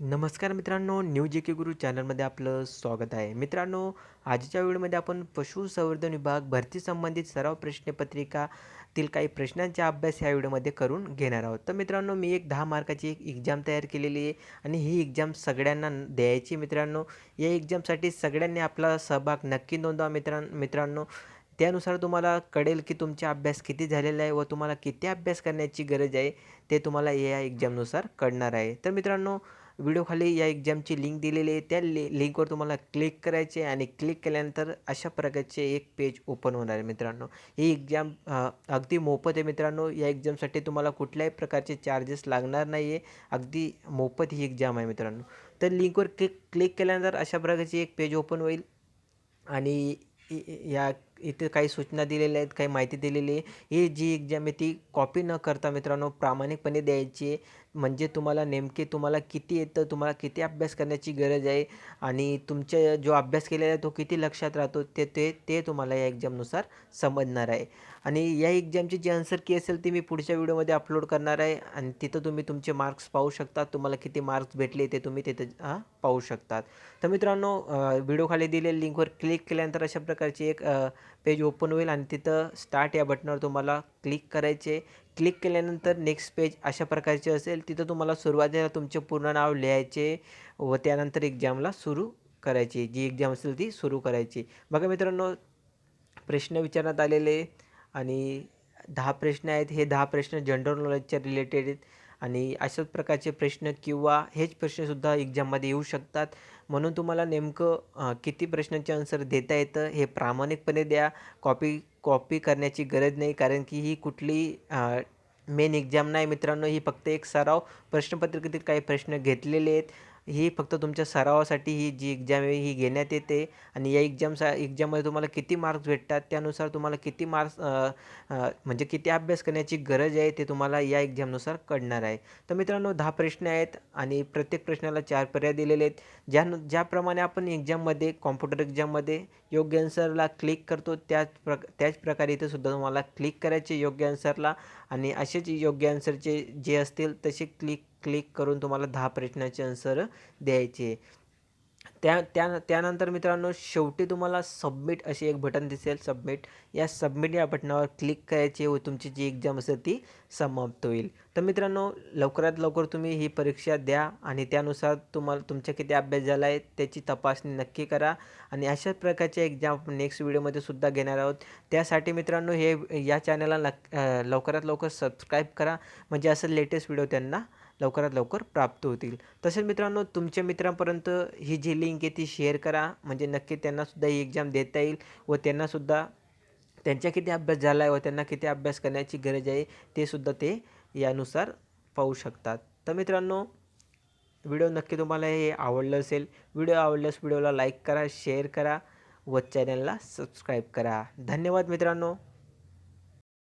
नमस्कार मित्रांनो न्यू जे के गुरु चॅनलमध्ये आपलं स्वागत आहे. मित्रांनो आजच्या व्हिडिओमध्ये आपण पशुसंवर्धन विभाग भरती संबंधित सराव प्रश्नपत्रिकातील काही प्रश्नांचा अभ्यास ह्या व्हिडिओमध्ये करून घेणार आहोत. तर मित्रांनो मी एक दहा मार्काची एक एक्झाम तयार केलेली आहे आणि ही एक्झाम सगळ्यांना द्यायची मित्रांनो. या एक्झामसाठी सगळ्यांनी आपला सहभाग नक्की नोंदवा मित्रां मित्रांनो. त्यानुसार तुम्हाला कळेल की तुमचा अभ्यास किती झालेला आहे व तुम्हाला किती अभ्यास करण्याची गरज आहे ते तुम्हाला या एक्झामनुसार कळणार आहे. तर मित्रांनो व्हिडिओखाली या एक्झामची लिंक दिलेली आहे. त्या लि लिंकवर तुम्हाला क्लिक करायचे आणि क्लिक केल्यानंतर अशा प्रकारचे एक पेज ओपन होणार आहे मित्रांनो. ही एक्झाम अगदी मोफत आहे मित्रांनो. या एक्झामसाठी तुम्हाला कुठल्याही प्रकारचे चार्जेस लागणार नाही आहे अगदी मोफत ही एक्झाम आहे मित्रांनो. तर लिंकवर क्लिक क्लिक केल्यानंतर अशा प्रकारची एक पेज ओपन होईल आणि या इथे काही सूचना दिलेल्या आहेत काही माहिती दिलेली आहे. ही जी एक्झाम आहे ती कॉपी न करता मित्रांनो प्रामाणिकपणे द्यायची आहे. म्हणजे तुम्हाला नेमके तुम्हाला किती येतं तुम्हाला किती अभ्यास करण्याची गरज आहे आणि तुमच्या जो अभ्यास केलेला आहे तो किती लक्षात राहतो ते ते ते तुम्हाला या एक्झामनुसार समजणार आहे. आणि या एक्झामची जी आन्सर की असेल ती मी पुढच्या व्हिडिओमध्ये अपलोड करणार आहे आणि तिथं तुम्ही तुमचे मार्क्स पाहू शकता. तुम्हाला किती मार्क्स भेटले ते तुम्ही तिथं पाहू शकतात. तर मित्रांनो व्हिडिओ खाली दिलेल्या लिंकवर क्लिक केल्यानंतर अशा प्रकारची एक पेज ओपन होईल आणि तिथं स्टार्ट या बटनावर तुम्हाला क्लिक करायचे. क्लिक केल्यानंतर नेक्स्ट पेज अशा प्रकारचे असेल. तिथं तुम्हाला सुरुवातीला तुमचे पूर्ण नाव लिहायचे व त्यानंतर एक्झामला सुरू करायची. जी एक्झाम असेल ती सुरू करायची. बघा मित्रांनो प्रश्न विचारण्यात आलेले आणि दहा प्रश्न आहेत. हे दहा प्रश्न जनरल नॉलेजच्या रिलेटेड आहेत. आणि अशाच प्रकारचे प्रश्न किंवा हेच प्रश्नसुद्धा एक्झाममध्ये येऊ शकतात. म्हणून तुम्हाला नेमकं किती प्रश्नांचे आन्सर देता येतं हे प्रामाणिकपणे द्या. कॉपी कॉपी करण्याची गरज नाही. कारण की ही कुठली मेन एक्झाम नाही मित्रांनो. ही फक्त एक सराव. प्रश्नपत्रिकेतील काही प्रश्न घेतलेले आहेत. ही फक्त तुमच्या सरावासाठी ही जी एक्झाम आहे ही घेण्यात येते. आणि या एक्झामसा एक्झाममध्ये तुम्हाला किती मार्क्स भेटतात त्यानुसार तुम्हाला किती मार्क्स म्हणजे किती अभ्यास करण्याची गरज आहे ते तुम्हाला या एक्झामनुसार कळणार आहे. तर मित्रांनो दहा प्रश्न आहेत आणि प्रत्येक प्रश्नाला चार पर्याय दिलेले आहेत. ज्या ज्याप्रमाणे आपण एक्झाममध्ये कॉम्प्युटर एक्झाममध्ये योग्य आन्सरला क्लिक करतो त्याच प्रक त्याच प्रकारे इथे सुद्धा तुम्हाला क्लिक करायचे योग्य आन्सरला आणि असेच योग्य आन्सरचे जे असतील तसे क्लिक क्लिक करून तुम्हाला दहा प्रश्नाचे आन्सर द्यायचे. त्या त्या त्यानंतर मित्रांनो शेवटी तुम्हाला सबमिट असे एक बटन दिसेल. सबमिट या सबमिट या बटनावर क्लिक करायचे व तुमची जी एक्झाम असेल ती समाप्त होईल. तर मित्रांनो लवकरात लवकर तुम्ही ही परीक्षा द्या आणि त्यानुसार तुम्हाला तुमचा किती अभ्यास झाला आहे त्याची तपासणी नक्की करा. आणि अशाच प्रकारच्या एक्झाम आपण नेक्स्ट व्हिडिओमध्ये सुद्धा घेणार आहोत. त्यासाठी मित्रांनो हे या चॅनलला नक लवकरात लवकर सबस्क्राईब करा. म्हणजे असं लेटेस्ट व्हिडिओ त्यांना लवकरात लवकर प्राप्त होतील. तसेच मित्रांनो तुमच्या मित्रांपर्यंत ही जी लिंक आहे ती शेअर करा. म्हणजे नक्की त्यांनासुद्धा ही एक्झाम देता येईल व त्यांनासुद्धा त्यांचा किती अभ्यास झाला आहे व त्यांना किती अभ्यास करण्याची गरज आहे ते सुद्धा ते यानुसार पाहू शकतात. तर मित्रांनो व्हिडिओ नक्की तुम्हाला हे आवडलं असेल व्हिडिओ आवडल्यास व्हिडिओला लाईक करा शेअर करा व चॅनलला सबस्क्राईब करा. धन्यवाद मित्रांनो.